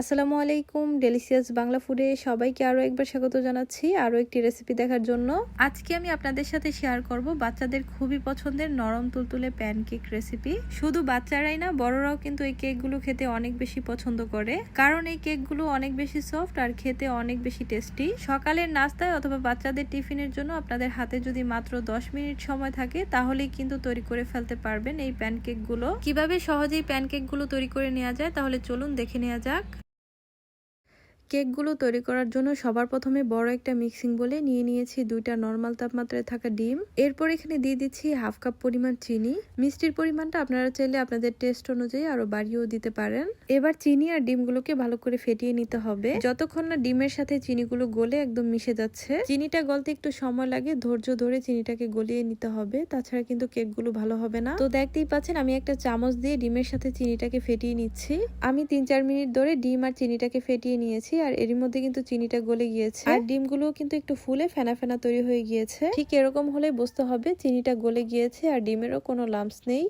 আসসালামু আলাইকুম ডেলিসিয়াস বাংলা ফুডে সবাইকে আরও একবার স্বাগত জানাচ্ছি, আরও একটি রেসিপি দেখার জন্য। আজকে আমি আপনাদের সাথে শেয়ার করব বাচ্চাদের খুবই পছন্দের নরম তুলতুলে প্যানকেক রেসিপি শুধু বাচ্চারাই না, বড়রাও কিন্তু এই কেকগুলো খেতে অনেক বেশি পছন্দ করে। কারণ এই কেকগুলো অনেক বেশি সফট আর খেতে অনেক বেশি টেস্টি সকালের নাস্তায় অথবা বাচ্চাদের টিফিনের জন্য আপনাদের হাতে যদি মাত্র দশ মিনিট সময় থাকে, তাহলেই কিন্তু তৈরি করে ফেলতে পারবেন এই প্যানকেকগুলো কীভাবে সহজেই প্যানকেকগুলো তৈরি করে নেওয়া যায়, তাহলে চলুন দেখে নেওয়া যাক। কেকগুলো তৈরি করার জন্য সবার প্রথমে বড় একটা মিক্সিং বলে নিয়ে নিয়েছি দুইটা নর্মাল তাপমাত্রায় থাকা ডিম। এরপর এখানে দিয়ে দিচ্ছি হাফ কাপ পরিমাণ চিনি। মিষ্টির পরিমাণটা আপনারা চাইলে আপনাদের টেস্ট অনুযায়ী আরও বাড়িয়েও দিতে পারেন। এবার চিনি আর ডিমগুলোকে ভালো করে ফেটিয়ে নিতে হবে। যতক্ষণ না ডিমের সাথে চিনিগুলো গলে একদম মিশে যাচ্ছে, চিনিটা গলতে একটু সময় লাগে, ধৈর্য ধরে চিনিটাকে গলিয়ে নিতে হবে। তাছাড়া কিন্তু কেকগুলো ভালো হবে না। তো দেখতেই পাচ্ছেন, আমি একটা চামচ দিয়ে ডিমের সাথে চিনিটাকে ফেটিয়ে নিচ্ছি। আমি তিন চার মিনিট ধরে ডিম আর চিনিটাকে ফেটিয়ে নিয়েছি। আর এরই মধ্যে কিন্তু চিনিটা গলে গিয়েছে। আর ডিমগুলো কিন্তু একটু ফুলে ফেনা ফেনা তৈরি হয়ে গিয়েছে। ঠিক এরকম হলে বুঝতে হবে চিনিটা গলে গিয়েছে আর ডিমেরও কোনো লাম্পস নেই।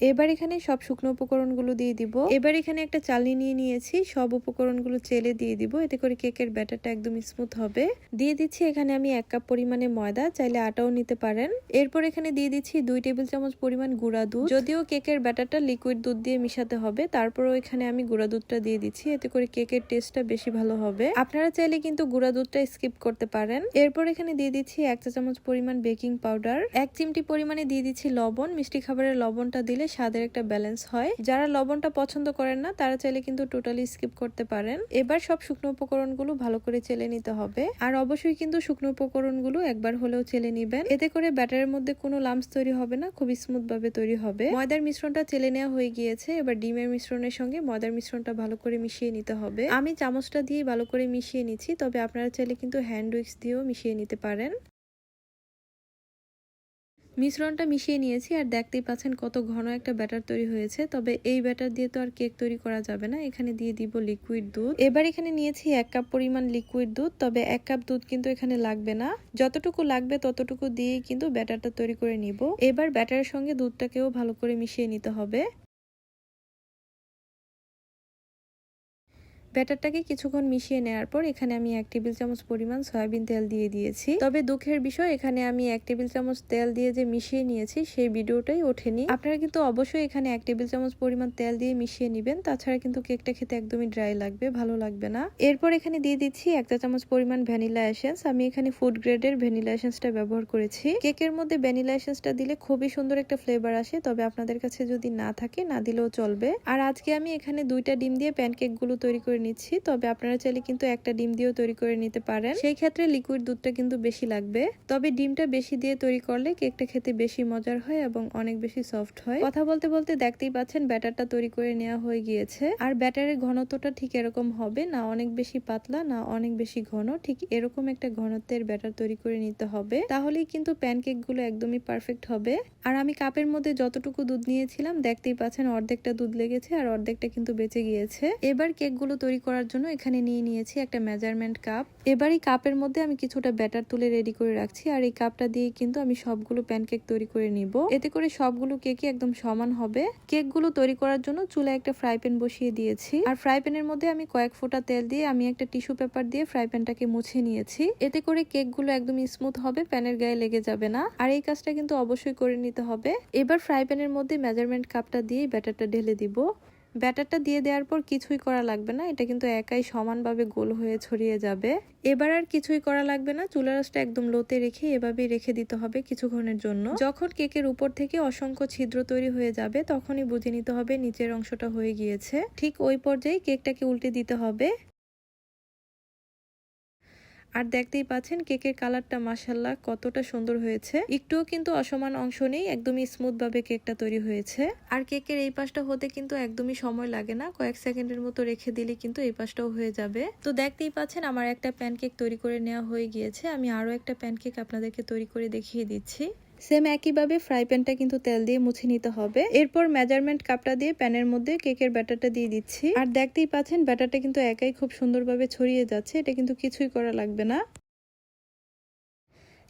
এবার এখানে সব শুকনো উপকরণগুলো দিয়ে দিব। এবার এখানে একটা চালনি নিয়ে নিয়েছি। সব উপকরণগুলো চেলে দিয়ে দিব। এতে করে কেকের ব্যাটারটা একদম স্মুথ হবে। দিয়ে দিচ্ছি এখানে আমি এক কাপ পরিমাণে ময়দা, চাইলে আটাও নিতে পারেন। এরপর এখানে দিয়ে দিচ্ছি দুই টেবিল চামচ পরিমাণ গুঁড়া দুধ। যদিও কেকের ব্যাটারটা লিকুইড দুধ দিয়ে মিশাতে হবে, তারপরও এখানে আমি গুঁড়া দুধটা দিয়ে দিচ্ছি। এতে করে কেকের টেস্টটা বেশি ভালো হবে। আপনারা চাইলে কিন্তু গুঁড়া দুধটা স্কিপ করতে পারেন। এরপর এখানে দিয়ে দিচ্ছি এক চা চামচ পরিমাণ বেকিং পাউডার এক চিমটি পরিমাণে দিয়ে দিচ্ছি লবণ। মিষ্টি খাবারের লবণটা দিলে স্বাদের একটা ব্যালেন্স হয়। যারা লবণটা পছন্দ করেন না, তারা চাইলে কিন্তু টোটালি স্কিপ করতে পারেন। এবার সব শুকনো উপকরণগুলো ভালো করে চেলে নিতে হবে। আর অবশ্যই কিন্তু শুকনো উপকরণগুলো একবার হলেও চেলে নিবেন। এতে করে ব্যাটারের মধ্যে কোনো লাম্পস তৈরি হবে না খুব স্মুথ ভাবে তৈরি হবে। ময়দার মিশ্রণটা চেলে নেওয়া হয়ে গিয়েছে। এবার ডিমের মিশ্রণের সঙ্গে ময়দার মিশ্রণটা ভালো করে মিশিয়ে নিতে হবে। আমি চামচটা দিয়ে ভালো করে মিশিয়ে নিচ্ছি, তবে আপনারা চাইলে কিন্তু হ্যান্ড উইক্স দিয়েও মিশিয়ে নিতে পারেন। মিশ্রণটা মিশিয়ে নিয়েছি আর দেখতেই পাচ্ছেন কত ঘন একটা ব্যাটার তৈরি হয়েছে। তবে এই ব্যাটার দিয়ে তো আর কেক তৈরি করা যাবে না। এখানে দিয়ে দিব লিকুইড দুধ। এবার এখানে নিয়েছি এক কাপ পরিমাণ লিকুইড দুধ, তবে এক কাপ দুধ কিন্তু এখানে লাগবে না। যতটুকু লাগবে ততটুকু দিয়েই কিন্তু ব্যাটারটা তৈরি করে নিব। এবার ব্যাটারের সঙ্গে দুধটাকেও ভালো করে মিশিয়ে নিতে হবে। ব্যাটারটাকে কিছুক্ষণ মিশিয়ে নেওয়ার পর এখানে আমি এক টেবিল চামচ পরিমাণ সয়াবিন তেল দিয়ে দিয়েছি। তবে দুঃখের বিষয়, এখানে আমি এক টেবিল চামচ তেল দিয়ে যে মিশিয়ে নিয়েছি, সেই ভিডিওটাই ওঠেনি। আপনারা কিন্তু অবশ্যই এখানে এক টেবিল চামচ পরিমাণ তেল দিয়ে মিশিয়ে নেবেন। তাছাড়া কিন্তু কেকটা খেতে একদমই ড্রাই লাগবে, ভালো লাগবে না। এরপর এখানে দিয়ে দিচ্ছি এক চা চামচ পরিমাণ ভ্যানিলা এসেন্স। আমি এখানে ফুড গ্রেডের ভ্যানিলা এসেন্সটা ব্যবহার করেছি। কেকের মধ্যে ভ্যানিলা এসেন্সটা দিলে খুবই সুন্দর একটা ফ্লেভার আসে, তবে আপনাদের কাছে যদি না থাকে, না দিলেও চলবে। আর আজকে আমি এখানে দুইটা ডিম দিয়ে প্যানকেকগুলো তৈরি করে নিচ্ছি, তবে আপনারা চাইলে কিন্তু একটা ডিম দিয়েও তৈরি করে নিতে পারেন। সেই ক্ষেত্রে লিকুইড দুধটা কিন্তু বেশি লাগবে। তবে ডিমটা বেশি দিয়ে তৈরি করলে কেকটা খেতে বেশি মজার হয় এবং অনেক বেশি সফট হয়। কথা বলতে বলতে দেখতেই পাচ্ছেন ব্যাটারটা তৈরি করে নেওয়া হয়ে গিয়েছে। আর ব্যাটারের ঘনত্বটা ঠিক এরকম হবে, না অনেক বেশি পাতলা, না অনেক বেশি ঘন, ঠিক এরকম একটা ঘনত্বের ব্যাটার তৈরি করে নিতে হবে। তাহলেই কিন্তু প্যানকেকগুলো একদমই পারফেক্ট হবে। আর আমি কাপের মধ্যে যতটুকু দুধ নিয়েছিলাম, দেখতেই পাচ্ছেন অর্ধেকটা দুধ লেগেছে আর অর্ধেকটা কিন্তু বেঁচে গিয়েছে। এবার কেকগুলো তৈরি করার জন্য এখানে নিয়ে নিয়েছি একটা মেজারমেন্ট কাপ এবার এই কাপের মধ্যে আমি কিছুটা ব্যাটার তুলে রেডি করে রাখছি আর এই কাপটা দিয়ে কিন্তু আমি সবগুলো প্যানকেক তৈরি করে নিব। এতে করে সবগুলো কেকই একদম সমান হবে। কেকগুলো তৈরি করার জন্য চুলে একটা ফ্রাই প্যান বসিয়ে দিয়েছি। আর ফ্রাই প্যানের মধ্যে আমি কয়েক ফোঁটা তেল দিয়ে আমি একটা টিস্যু পেপার দিয়ে ফ্রাই প্যানটাকে মুছে নিয়েছি। এতে করে কেকগুলো একদম স্মুথ হবে প্যানের গায়ে লেগে যাবে না। আর এই কাজটা কিন্তু অবশ্যই করে নিতে হবে। এবার ফ্রাই প্যানের মধ্যে মেজারমেন্ট কাপটা দিয়ে ব্যাটারটা ঢেলে দিব। ব্যাটারটা দিয়ে দেওয়ার পর কিছুই করা লাগবে না, এটা কিন্তু একাই সমানভাবে গোল হয়ে ছড়িয়ে যাবে। এবার আর কিছুই করা লাগবে না, চুলা রসটা একদম লোতে রেখে এভাবেই রেখে দিতে হবে কিছুক্ষণের জন্য। যখন কেকের উপর থেকে অসংখ্য ছিদ্র তৈরি হয়ে যাবে, তখনই বুঝে নিতে হবে নিচের অংশটা হয়ে গিয়েছে। ঠিক ওই পর্যায়ে কেকটাকে উল্টে দিতে হবে। আর দেখতেই পাচ্ছেন কেকের কালারটা মাসাল্লাহ কতটা সুন্দর হয়েছে। একটুও কিন্তু অসমান অংশ নেই, একদমই স্মুথভাবে কেকটা তৈরি হয়েছে। আর কেকের এই পাশটা হতে কিন্তু একদমই সময় লাগে না, কয়েক সেকেন্ডের মতো রেখে দিলে কিন্তু এই পাশটাও হয়ে যাবে। তো দেখতেই পাচ্ছেন আমার একটা প্যানকেক তৈরি করে নেওয়া হয়ে গিয়েছে, আমি আরও একটা প্যানকেক আপনাদেরকে তৈরি করে দেখিয়ে দিচ্ছি। সেম একইভাবে ফ্রাই প্যানটা কিন্তু তেল দিয়ে মুছে নিতে হবে। এরপর মেজারমেন্ট কাপটা দিয়ে প্যানের মধ্যে কেকের ব্যাটারটা দিয়ে দিচ্ছি। আর দেখতেই পাচ্ছেন ব্যাটারটা কিন্তু একাই খুব সুন্দরভাবে ছড়িয়ে যাচ্ছে, এটা কিন্তু কিছুই করা লাগবে না।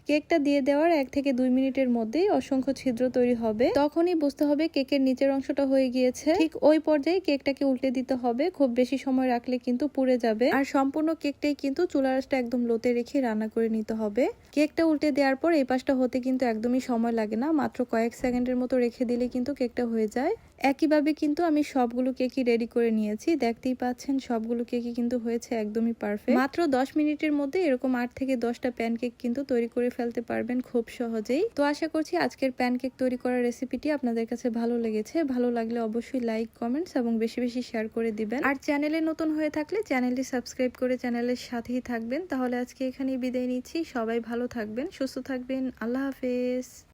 কেকটা দিয়ে দেওয়ার এক থেকে দুই মিনিটের মধ্যেই অসংখ্য ছিদ্র তৈরি হবে। তখনই বুঝতে হবে কেকের নিচের অংশটা হয়ে গিয়েছে। ঠিক ওই পর্যায়ে কেকটাকে উল্টে দিতে হবে। খুব বেশি সময় রাখলে কিন্তু পুড়ে যাবে। আর সম্পূর্ণ কেকটাই কিন্তু চুলা রাসটা একদম লোতে রেখে রান্না করে নিতে হবে। কেকটা উল্টে দেওয়ার পর এই পাশটা হতে কিন্তু একদমই সময় লাগে না। মাত্র কয়েক সেকেন্ডের মতো রেখে দিলে কিন্তু কেকটা হয়ে যায়। একইভাবে কিন্তু আমি সবগুলো কেকই রেডি করে নিয়েছি? দেখতেই পাচ্ছেন সবগুলো কেকই কিন্তু হয়েছে একদমই পারফেক্ট মাত্র দশ মিনিটের মধ্যে এরকম আট থেকে দশটা প্যানকেক কিন্তু তৈরি করে ফেলতে পারবেন খুব সহজেই। তো আশা করছি আজকের প্যানকেক তৈরি করার রেসিপিটি আপনাদের কাছে ভালো লেগেছে। ভালো লাগলে অবশ্যই লাইক কমেন্টস এবং বেশি বেশি শেয়ার করে দিবেন। আর চ্যানেলে নতুন হয়ে থাকলে চ্যানেলটি সাবস্ক্রাইব করে চ্যানেলের সাথেই থাকবেন। তাহলে আজকে এখানেই বিদায় নিচ্ছি। সবাই ভালো থাকবেন, সুস্থ থাকবেন। আল্লাহ হাফেজ।